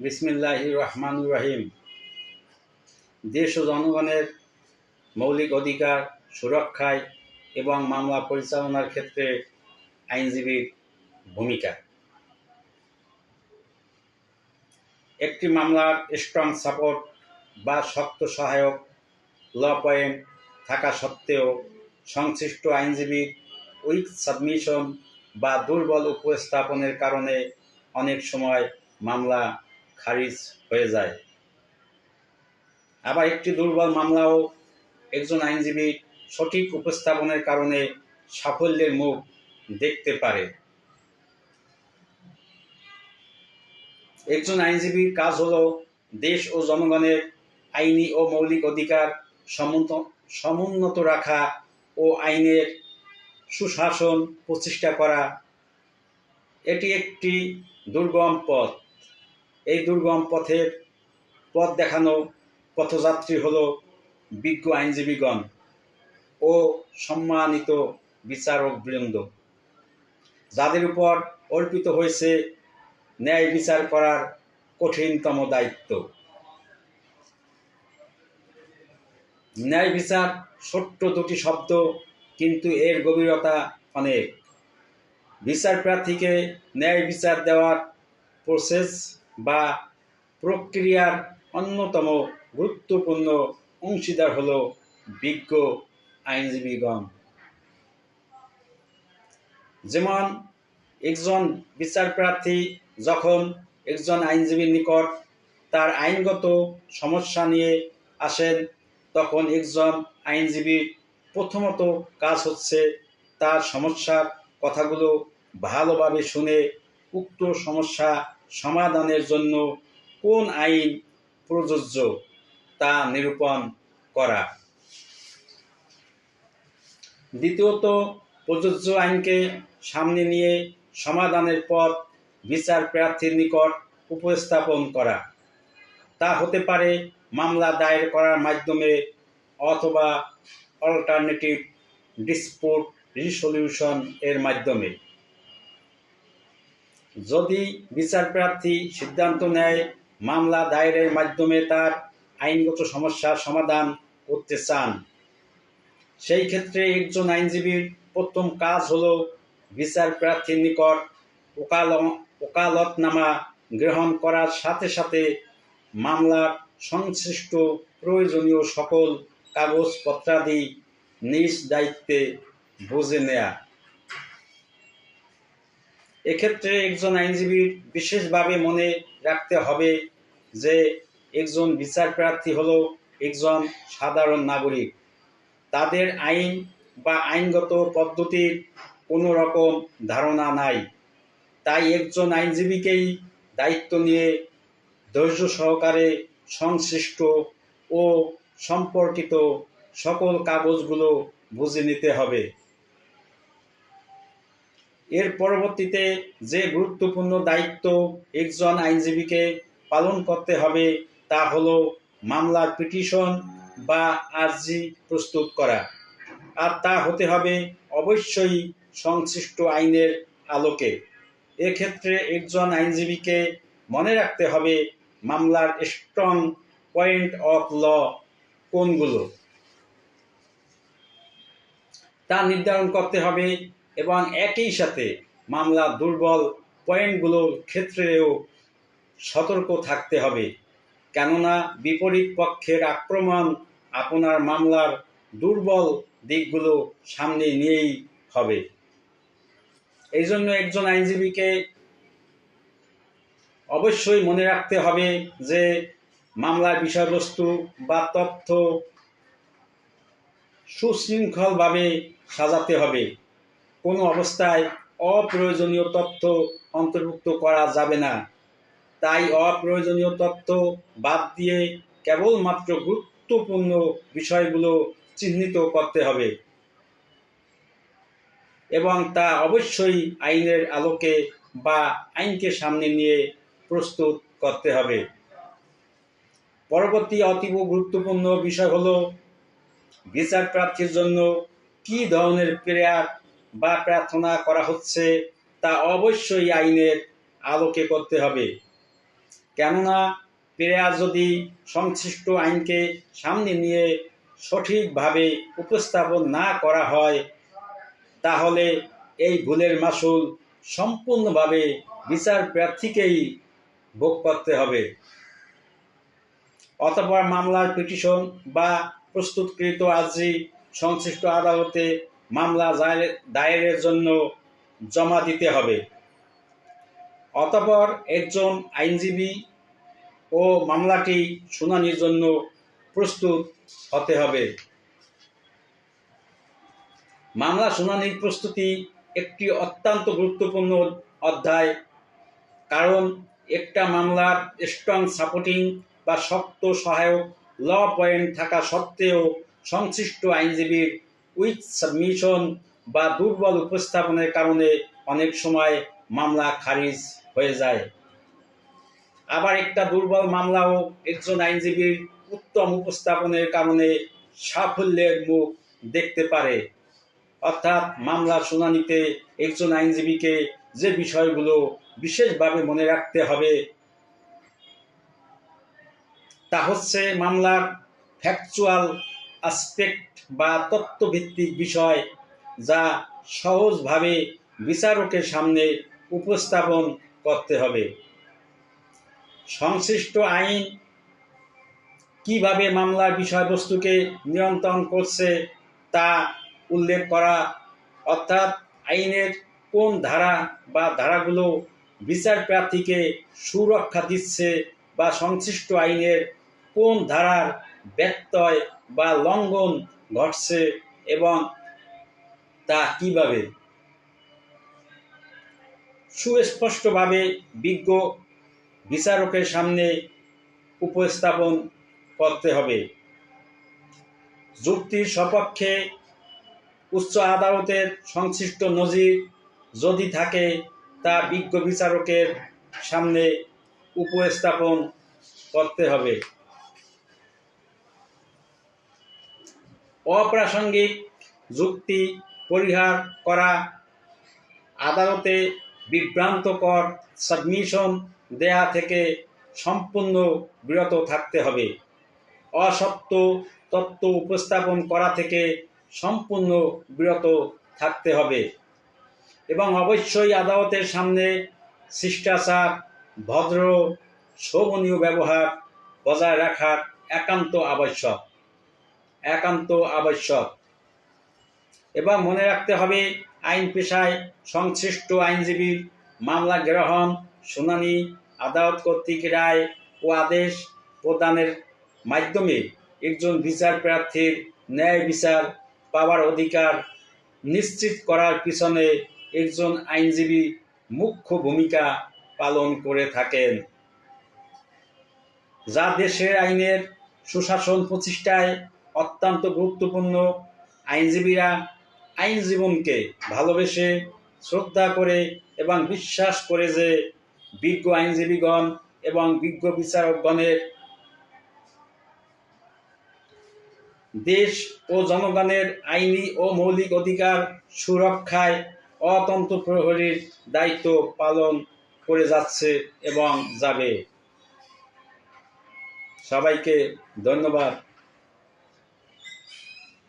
বিসমিল্লাহ রহমান রাহিম। দেশ ও জনগণের মৌলিক অধিকার সুরক্ষায় এবং মামলা পরিচালনার ক্ষেত্রে আইনজীবীর ভূমিকা। একটি মামলার স্ট্রং সাপোর্ট বা শক্ত সহায়ক ল পয়েন্ট থাকা সত্ত্বেও সংশ্লিষ্ট আইনজীবীর উইক সাবমিশন বা দুর্বল উপস্থাপনের কারণে অনেক সময় মামলা খারিজ হয়ে যায়। আবার একটি দুর্বল মামলাও একজন আইনজীবী সঠিক উপস্থাপনের কারণে সাফল্যের মুখ দেখতে পারে। একজন আইনজীবীর কাজ হলো দেশ ও জনগণের আইনি ও মৌলিক অধিকার সমুন্নত রাখা ও আইনের সুশাসন প্রতিষ্ঠা করা। এটি একটি দুর্গম পথ। এই দুর্গম পথের পথ দেখানো পথযাত্রী হল বিজ্ঞ আইনজীবীগণ ও সম্মানিত বিচারক বৃন্দ যাদের উপর অর্পিত হয়েছে ন্যায় বিচার করার কঠিনতম দায়িত্ব। ন্যায় বিচার ছোট্ট দুটি শব্দ, কিন্তু এর গভীরতা অনেক। বিচার প্রার্থীকে ন্যায় বিচার দেওয়ার প্রসেস বা প্রক্রিয়ার অন্যতম গুরুত্বপূর্ণ অংশীদার হল বিজ্ঞ আইনজীবীগণ। যেমন একজন বিচার প্রার্থী যখন একজন আইনজীবীর নিকট তার আইনগত সমস্যা নিয়ে আসেন, তখন একজন আইনজীবীর প্রথমত কাজ হচ্ছে তার সমস্যার কথাগুলো ভালোভাবে শুনে উক্ত সমস্যা সমাধানের জন্য কোন আইন প্রযোজ্য তা নিরূপণ করা। দ্বিতীয়ত, প্রযোজ্য আইনকে সামনে নিয়ে সমাধানের পথ বিচার প্রার্থীর নিকট উপস্থাপন করা। তা হতে পারে মামলা দায়ের করার মাধ্যমে অথবা অল্টারনেটিভ ডিসপুট রিসলিউশন এর মাধ্যমে। যদি বিচার প্রার্থী সিদ্ধান্ত নেয় মামলা দায়েরের মাধ্যমে তার আইনগত সমস্যার সমাধান করতে চান, সেই ক্ষেত্রে একজন আইনজীবীর প্রথম কাজ হল বিচার প্রার্থীর নিকট ওকাল, ওকালতনামা গ্রহণ করার সাথে সাথে মামলার সংশ্লিষ্ট প্রয়োজনীয় সকল কাগজপত্রাদি নিজ দায়িত্বে বুঝে নেয়া। এক্ষেত্রে একজন আইনজীবীর বিশেষভাবে মনে রাখতে হবে যে একজন বিচার প্রার্থী হলো একজন সাধারণ নাগরিক। তাদের আইন বা আইনগত পদ্ধতির কোনো রকম ধারণা নাই। তাই একজন আইনজীবীকেই দায়িত্ব নিয়ে ধৈর্য সহকারে সংশ্লিষ্ট ও সম্পর্কিত সকল কাগজগুলো বুঝে নিতে হবে। এর পরবর্তীতে যে গুরুত্বপূর্ণ দায়িত্ব একজন আইনজীবীকে পালন করতে হবে, তা হলো মামলার পিটিশন বা আর্জি প্রস্তুত করা। আর তা হতে হবে অবশ্যই সংশ্লিষ্ট আইনের আলোকে। এক্ষেত্রে একজন আইনজীবীকে মনে রাখতে হবে মামলার স্ট্রং পয়েন্ট অফ ল কোনগুলো। তা নির্ধারণ করতে হবে এবং একই সাথে মামলার দুর্বল পয়েন্টগুলোর ক্ষেত্রেও সতর্ক থাকতে হবে। কেননা বিপরীত পক্ষের আক্রমণ আপনার মামলার দুর্বল দিকগুলো সামনে নিয়েই হবে। এই জন্য একজন আইনজীবীকে অবশ্যই মনে রাখতে হবে যে মামলার বিষয়বস্তু বা তথ্য সুশৃঙ্খলভাবে সাজাতে হবে। কোনো অবস্থায় অপ্রয়োজনীয় তথ্য অন্তর্ভুক্ত করা যাবে না। তাই অপ্রয়োজনীয় তথ্য বাদ দিয়ে কেবলমাত্র গুরুত্বপূর্ণ বিষয়গুলো চিহ্নিত করতে হবে এবং তা অবশ্যই আইনের আলোকে বা আইনকে সামনে নিয়ে প্রস্তুত করতে হবে। পরবর্তী অতীব গুরুত্বপূর্ণ বিষয় হলো বিচার প্রার্থীর জন্য কি ধরনের প্রেয়ার বা প্রার্থনা করা হচ্ছে, তা অবশ্যই আইনের আলোকে করতে হবে। কেননা প্রেয়ার যদি সংশ্লিষ্ট আইনকে সামনে নিয়ে সঠিকভাবে উপস্থাপন না করা হয়, তাহলে এই ভুলের মাসুল সম্পূর্ণভাবে বিচার প্রার্থীকেই ভোগ করতে হবে। অথবা মামলার পিটিশন বা প্রস্তুতকৃত আর্জি, সংশ্লিষ্ট আদালতে মামলা দায়ের- দায়েরের জন্য জমা দিতে হবে। অতঃপর একজন আইনজীবী ও মামলাটি শুনানির জন্য প্রস্তুত হতে হবে। মামলা শুনানির প্রস্তুতি একটি অত্যন্ত গুরুত্বপূর্ণ অধ্যায়, কারণ একটা মামলার স্ট্রং সাপোর্টিং বা শক্ত সহায়ক ল পয়েন্ট থাকা সত্ত্বেও সংশ্লিষ্ট আইনজীবীর উইথ সাবমিশন বা দুর্বল উপস্থাপনের কারণে অনেক সময় মামলা খারিজ হয়ে যায়। আবার একটা দুর্বল মামলাও একজন আইনজীবীর উত্তম উপস্থাপনের কারণে সাফল্যের মুখ দেখতে পারে। অর্থাৎ মামলা শুনানিতে একজন আইনজীবীকে যে বিষয়গুলো বিশেষভাবে মনে রাখতে হবে তা হচ্ছে মামলার ফ্যাকচুয়াল আসপেক্ট বা তত্ত্বভিত্তিক বিষয় যা সহজভাবে বিচারকের সামনে উপস্থাপন করতে হবে। সংশ্লিষ্ট আইন কীভাবে মামলার বিষয়বস্তুকে নিয়ন্ত্রণ করছে তা উল্লেখ করা, অর্থাৎ আইনের কোন ধারা বা ধারাগুলো বিচার প্রার্থীকে সুরক্ষা দিচ্ছে বা সংশ্লিষ্ট আইনের কোন ধারার ব্যত্যয় বা লঙ্ঘন ঘটছে এবং তা কীভাবে? সুস্পষ্টভাবে বিজ্ঞ বিচারকের সামনে উপস্থাপন করতে হবে। যুক্তির সপক্ষে উচ্চ আদালতের সংশ্লিষ্ট নজির যদি থাকে, তা বিজ্ঞ বিচারকের সামনে উপস্থাপন করতে হবে। অপ্রাসঙ্গিক যুক্তি পরিহার করা, আদালতে বিভ্রান্তকর সাবমিশন দেয়া থেকে সম্পূর্ণ বিরত থাকতে হবে। অসত্য তত্ত্ব উপস্থাপন করা থেকে সম্পূর্ণ বিরত থাকতে হবে এবং অবশ্যই আদালতের সামনে শিষ্টাচার, ভদ্র, শোভনীয় ব্যবহার বজায় রাখার একান্ত আবশ্যক। একান্ত আবশ্যক। এবং মনে রাখতে হবে, আইন পেশায় সংশ্লিষ্ট আইনজীবীর মামলা গ্রহণ, শুনানি, আদালত কর্তৃক রায় ও আদেশ প্রদানের মাধ্যমে একজন বিচার প্রার্থীর ন্যায় বিচার পাওয়ার অধিকার নিশ্চিত করার পিছনে একজন আইনজীবী মুখ্য ভূমিকা পালন করে থাকেন। যা দেশের আইনের সুশাসন প্রতিষ্ঠায় অত্যন্ত গুরুত্বপূর্ণ আইনজীবীরা আইন জীবনকে ভালোবেসে শ্রদ্ধা করে এবং বিশ্বাস করে যে বিজ্ঞ আইনজীবীগণ এবং বিজ্ঞ বিচারকগণের দেশ ও জনগণের আইনি ও মৌলিক অধিকার সুরক্ষায় অতন্ত্র প্রহরীর দায়িত্ব পালন করে যাচ্ছে এবং যাবে। সবাইকে ধন্যবাদ।